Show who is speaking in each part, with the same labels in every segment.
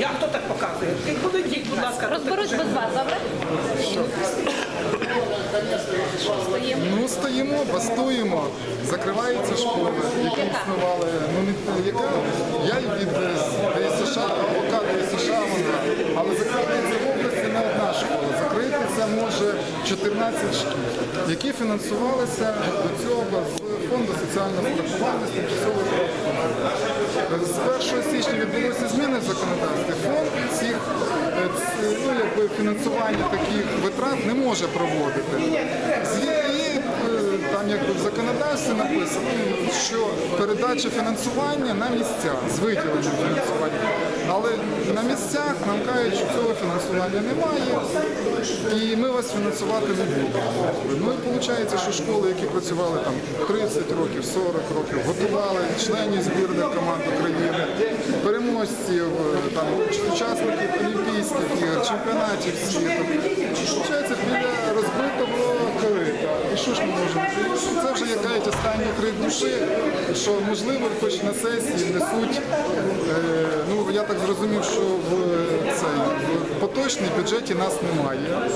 Speaker 1: Я хто так показує? Подойдіть, будь ласка,
Speaker 2: Розберусь без вас, добре?
Speaker 3: Ну, стоїмо, бастуємо, закриваються школи, які існували. Ну, не яка я від ДСШ, адвокат ДСШ вона, але закриється в області не одна школа. Закритися може 14 шкіл, які фінансувалися до цього з фонду соціального страхування з тимчасової. З 1 січня відбулися зміни в законодавстві. Фонд цих е, ц- ну, якби, фінансування таких витрат не може проводити. І е, там якби в законодавстві написано, що передача фінансування на місця з виділенням фінансування. Але на місцях нам кажуть, що цього фінансування немає, і ми вас фінансувати не будемо. Ну і виходить, що школи, які працювали там 30 років, 40 років, готували членів збірних команд України, переможців, е, там, учасників Олімпійських чемпіонатів світу. Біля розбитого корита. І що ж ми можемо? Це вже якась останній крик душі, що можливо хоч на сесії несуть. Е, ну я так зрозумів, що в цей в поточній бюджеті нас немає.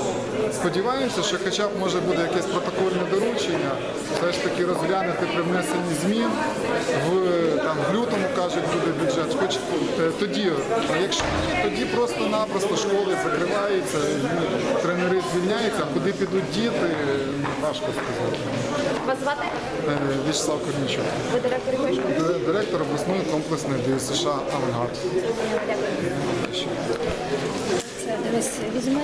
Speaker 3: Сподіваємося, що хоча б може буде якесь протокольне доручення, все ж таки розглянути при внесенні змін в там в лютому кажуть, буде бюджет. Хоч е, тоді, а якщо ні, тоді просто-напросто школи закриваються, тренери звільняються, а куди підуть діти, важко сказати.
Speaker 2: Вас звати?
Speaker 3: Е, В'ячеслав Корнічук,
Speaker 2: Ви директор якої школи?
Speaker 3: директор обласної комплексної ДСШ Авангард.
Speaker 2: Дякую. Дивись, візьми